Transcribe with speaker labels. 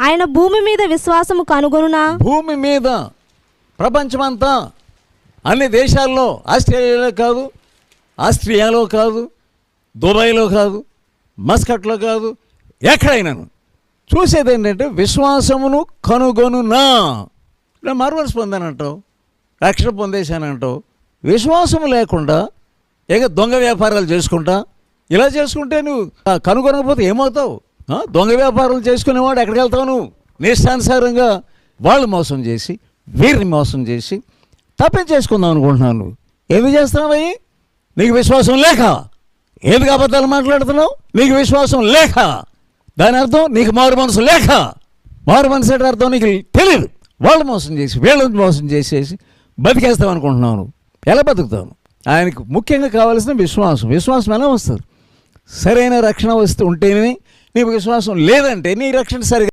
Speaker 1: ఆయన భూమి మీద విశ్వాసము కనుగొనునా?
Speaker 2: భూమి మీద ప్రపంచమంతా అన్ని దేశాల్లో ఆస్ట్రేలియాలో కాదు ఆస్ట్రియాలో కాదు దుబాయ్లో కాదు మస్కట్లో కాదు ఎక్కడైనాను. చూసేది ఏంటంటే విశ్వాసమును కనుగొనునా. నేను మార్వల్స్ పొందానంటావు రక్షణ పొందేశానంటావు. విశ్వాసం లేకుండా ఇక దొంగ వ్యాపారాలు చేసుకుంటా ఇలా చేసుకుంటే నువ్వు కనుగొనకపోతే ఏమవుతావు? దొంగ వ్యాపారాలు చేసుకునేవాడు ఎక్కడికి వెళ్తావు నువ్వు? నిష్టానుసారంగా వాళ్ళు మోసం చేసి వీరిని మోసం చేసి తప్పించేసుకుందాం అనుకుంటున్నావు నువ్వు. ఎందుకు చేస్తున్నావయ్యి నీకు విశ్వాసం లేక. ఎందుకు అబద్ధాలు మాట్లాడుతున్నావు? నీకు విశ్వాసం లేక. దాని అర్థం నీకు మారు మనసు లేక. మారు మనసు అంటే అర్థం నీకు తెలియదు వాళ్ళు మోసం చేసి వీళ్ళని మోసం చేసేసి బతికేస్తాం అనుకుంటున్నాను ఎలా బతుకుతాను ఆయనకు ముఖ్యంగా కావాల్సిన విశ్వాసం. విశ్వాసం ఎలా వస్తుంది? సరైన రక్షణ వస్తూ ఉంటేనే నీకు విశ్వాసం లేదంటే నీ రక్షణ సరిగా